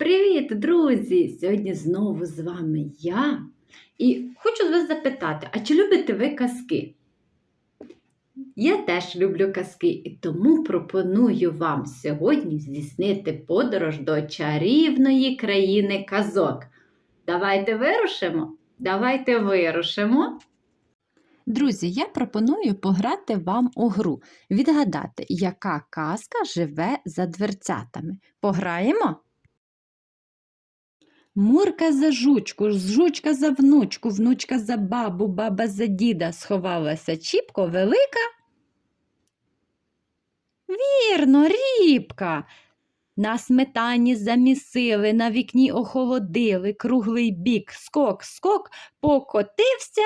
Привіт, друзі! Сьогодні знову з вами я. І хочу вас запитати, а чи любите ви казки? Я теж люблю казки, і тому пропоную вам сьогодні здійснити подорож до чарівної країни казок. Давайте вирушимо. Давайте вирушимо. Друзі, я пропоную пограти вам у гру, відгадати, яка казка живе за дверцятами. Пограємо? Мурка за жучку, жучка за внучку, внучка за бабу, баба за діда сховалася чіпко велика. Вірно, рібка. На сметані замісили, на вікні охолодили, круглий бік, скок, скок, покотився.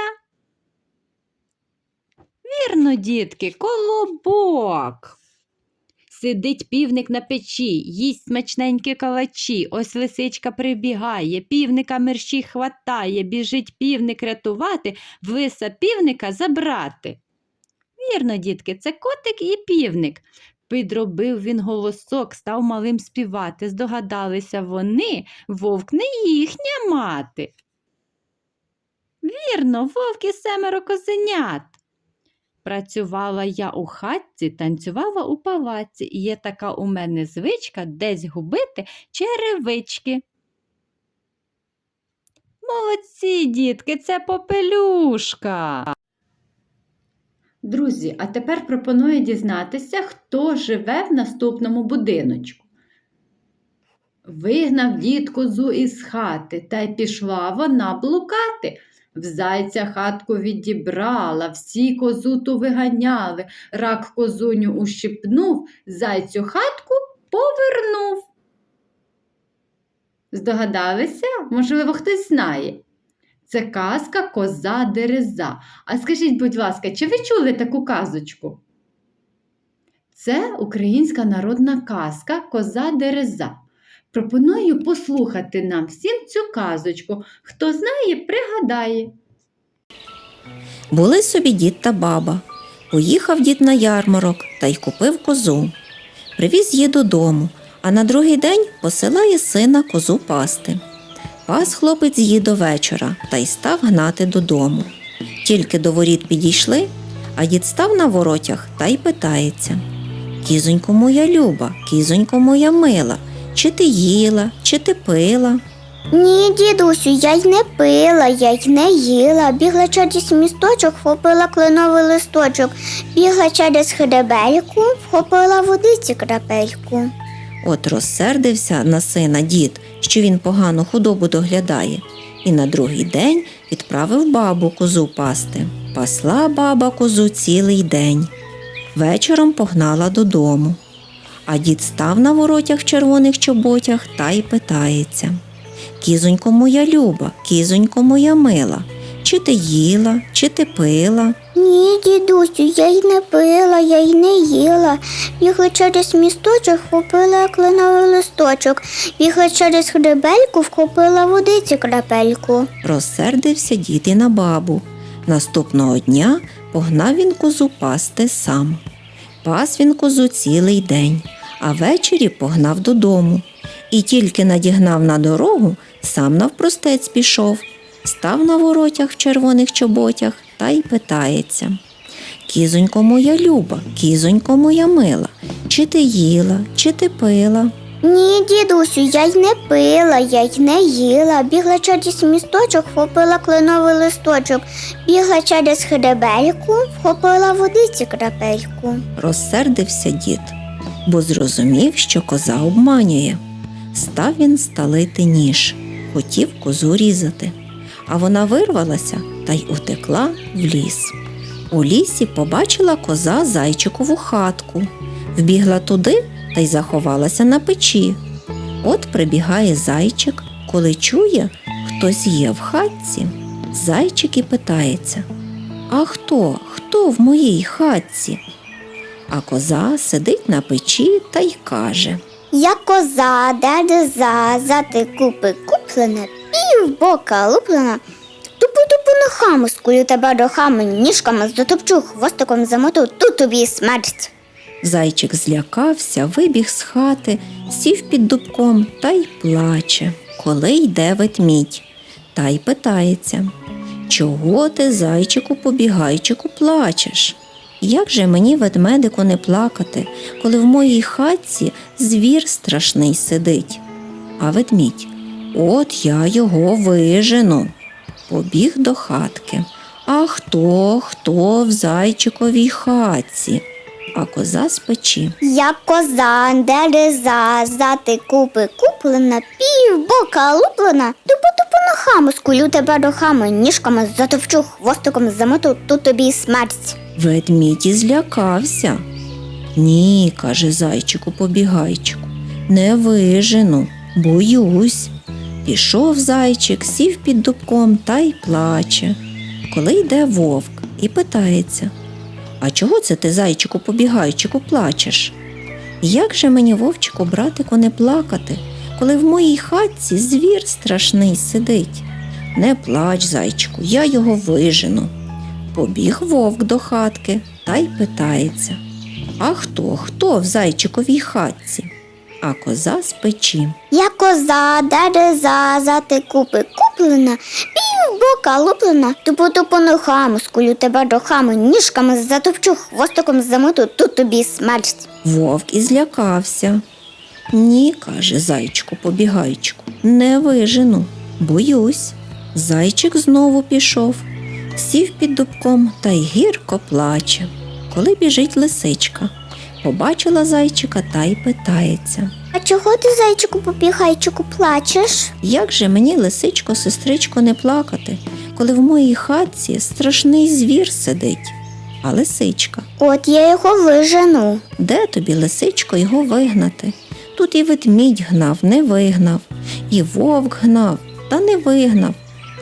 Вірно, дітки, колобок. Сидить півник на печі, їсть смачненькі калачі. Ось лисичка прибігає, півника мерщій хватає, біжить півник рятувати, виса півника забрати. Вірно, дітки, це котик і півник. Підробив він голосок, став малим співати. Здогадалися вони, вовк не їхня мати. Вірно, вовк і семеро козенят. Працювала я у хатці, танцювала у палаці, і є така у мене звичка десь губити черевички. Молодці, дітки, це попелюшка. Друзі, а тепер пропоную дізнатися, хто живе в наступному будиночку. Вигнав дід козу із хати, та й пішла вона блукати. В зайця хатку відібрала, всі козу ту виганяли, рак козуню ущипнув, зайцю хатку повернув. Здогадалися? Можливо, хтось знає. Це казка коза дереза. А скажіть, будь ласка, чи ви чули таку казочку? Це українська народна казка Коза дереза. Пропоную послухати нам всім цю казочку. Хто знає, пригадає. Були собі дід та баба. Поїхав дід на ярмарок та й купив козу. Привіз її додому, а на другий день посилає сина козу пасти. Пас хлопець її до вечора та й став гнати додому. Тільки до воріт підійшли, а дід став на воротях та й питається: Кізонько моя люба, кізонько моя мила, чи ти їла, чи ти пила? Ні, дідусю, я й не пила, я й не їла. Бігла через місточок, вхопила кленовий листочок, бігла через хребельку, вхопила водиці крапельку. От розсердився на сина дід, що він погано худобу доглядає, і на другий день відправив бабу козу пасти. Пасла баба козу цілий день. Вечором погнала додому. А дід став на воротях в червоних чоботях та й питається: Кізонько моя люба, кізонько моя мила, чи ти їла, чи ти пила? Ні, дідусю, я й не пила, я й не їла. Бігла через місточок, вхопила кленовий листочок, бігла через хребельку, вхопила водиці крапельку. Розсердився дід і на бабу. Наступного дня погнав він козу пасти сам. Пас він козу цілий день, а ввечері погнав додому. І тільки надігнав на дорогу, сам навпростець пішов, став на воротях в червоних чоботях та й питається. Кізонько моя люба, кізонько моя мила, чи ти їла, чи ти пила? Ні, дідусю, я й не пила, я й не їла. Бігла через місточок, вхопила кленовий листочок, бігла через хребельку, вхопила водиці крапельку. Розсердився дід, бо зрозумів, що коза обманює. Став він сталити ніж, хотів козу різати, а вона вирвалася та й утекла в ліс. У лісі побачила коза зайчикову хатку, вбігла туди та й заховалася на печі. От прибігає зайчик, коли чує, хтось є в хатці. Зайчик і питається: А хто? Хто в моїй хатці? А коза сидить на печі та й каже. Я коза, дереза, зати купи куплена, пів бока луплена. Тупу-тупу ногами скулю тебе рохами, ніжками затопчу, хвостиком замоту, тут тобі смерть. Зайчик злякався, вибіг з хати, сів під дубком та й плаче, коли йде ведмідь, та й питається Чого ти, зайчику, побігайчику, плачеш? Як же мені, ведмедику, не плакати, коли в моїй хатці звір страшний сидить? А ведмідь, от я його вижену. Побіг до хатки. А хто, хто в зайчиковій хатці? А коза з печі. Я коза, дереза, зати купи куплена, півбока луплена, тупо тупо ногами скулю тебе рухами, ніжками затовчу хвостиком замоту, тут тобі смерть. Ведмідь і злякався. Ні, каже зайчику побігайчику, не вижену, боюсь. Пішов зайчик, сів під дубком та й плаче. Коли йде вовк і питається А чого це ти, зайчику побігайчику, плачеш? Як же мені, вовчику, братику, не плакати, коли в моїй хатці звір страшний сидить? Не плач, зайчику, я його вижену. Побіг вовк до хатки та й питається А хто, хто в зайчиковій хатці? А коза з печі. Я коза, дереза, зати купи куплена, півбока луплена, тупо тупо ногами скулю тебе рухами, ніжками затовчу хвостиком замоту, тут тобі смерть. Вовк і злякався. Ні, каже зайчику побігайчику, не вижену, боюсь. Зайчик знову пішов, сів під дубком та й гірко плаче. Коли біжить лисичка, побачила зайчика та й питається. А чого ти, зайчику попігайчику, плачеш? Як же мені, лисичко, сестричко, не плакати, коли в моїй хатці страшний звір сидить? А лисичка, От я його вижену. де тобі, лисичко, його вигнати? Тут і ведмідь гнав, не вигнав, і вовк гнав, та не вигнав.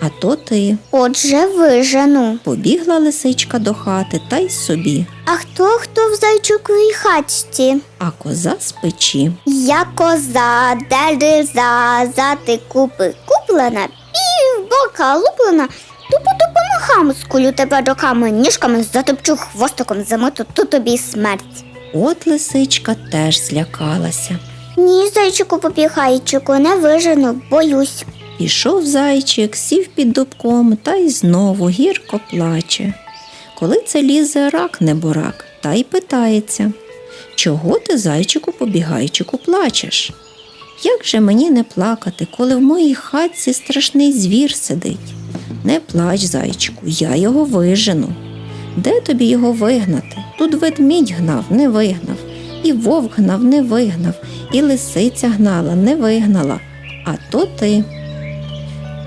А то ти. Отже, вижену. Побігла лисичка до хати та й собі, А хто хто в зайчиковій хатці? а коза з печі. Я коза, дереза, зати купи куплена, півбока луплена, тупо тупо ногами скулю тебе руками, ніжками затопчу хвостиком замоту, тут тобі смерть. От лисичка теж злякалася. Ні, зайчику попігайчику, не вижену, боюсь. Пішов зайчик, сів під дубком та й знову гірко плаче. Коли це лізе рак неборак, та й питається Чого ти, зайчику, побігайчику, плачеш? Як же мені не плакати, коли в моїй хатці страшний звір сидить? Не плач, зайчику, я його вижену. Де тобі його вигнати? Тут ведмідь гнав, не вигнав, і вовк гнав, не вигнав, і лисиця гнала, не вигнала. А то ти.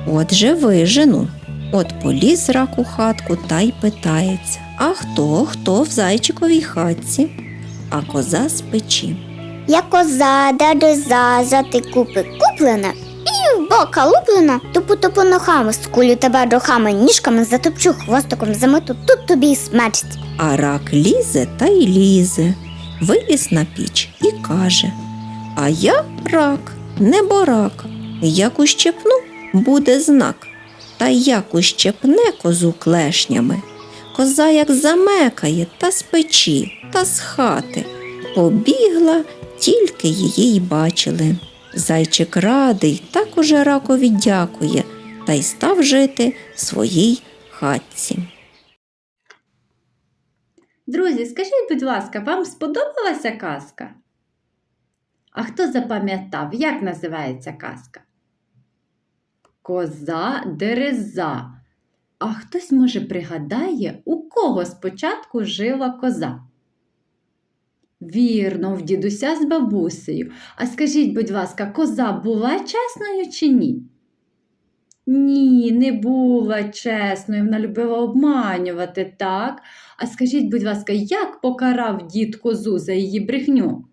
Отже, вижену. От поліз рак у хатку та й питається А хто, хто в зайчиковій хатці? А коза з печі. Я коза, дереза, зати купи куплена, півбока луплена, тупо тупо ногами скулю тебе рухами, ніжками затопчу хвостиком замоту, тут тобі й смерть. А рак лізе та й лізе, виліз на піч і каже А я рак, неборак, як ущепну, буде знак. Та як ущепне козу клешнями. Коза як замекає та з печі, та з хати. Побігла, тільки її й бачили. Зайчик радий, так уже ракові дякує, та й став жити в своїй хатці. Друзі, скажіть, будь ласка, вам сподобалася казка? А хто запам'ятав, як називається казка? Коза дереза. А хтось, може, пригадає, у кого спочатку жила коза? Вірно, в дідуся з бабусею. А скажіть, будь ласка, коза була чесною чи ні? Ні, не була чесною, вона любила обманювати, так? А скажіть, будь ласка, як покарав дід козу за її брехню?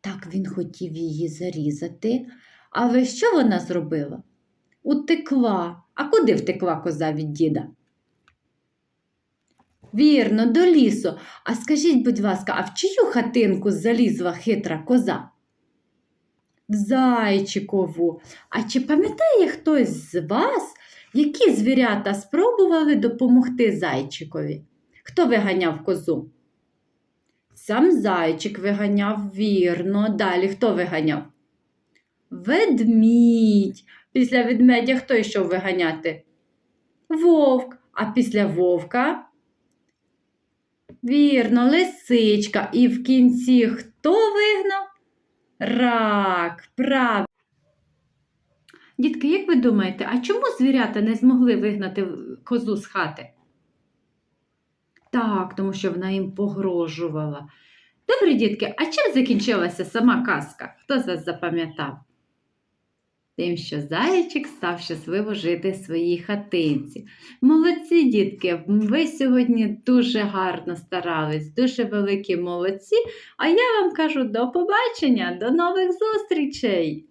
Так він хотів її зарізати. Але що вона зробила? Утекла. А куди втекла коза від діда? Вірно, до лісу. А скажіть, будь ласка, а в чию хатинку залізла хитра коза? В зайчикову. А чи пам'ятає хтось з вас, які звірята спробували допомогти зайчикові? Хто виганяв козу? Сам зайчик виганяв вірно. Далі хто виганяв? Ведмідь. Після ведмедя хто йшов виганяти? Вовк. А після вовка? Вірно, лисичка. І в кінці хто вигнав? Рак. Правильно. Дітки, як ви думаєте, а чому звірята не змогли вигнати козу з хати? Так, тому що вона їм погрожувала. Добре, дітки, а чим закінчилася сама казка? Хто з вас запам'ятав? Тим, що зайчик став щасливо жити в своїй хатинці. Молодці, дітки, ви сьогодні дуже гарно старались, дуже великі молодці. А я вам кажу до побачення, до нових зустрічей!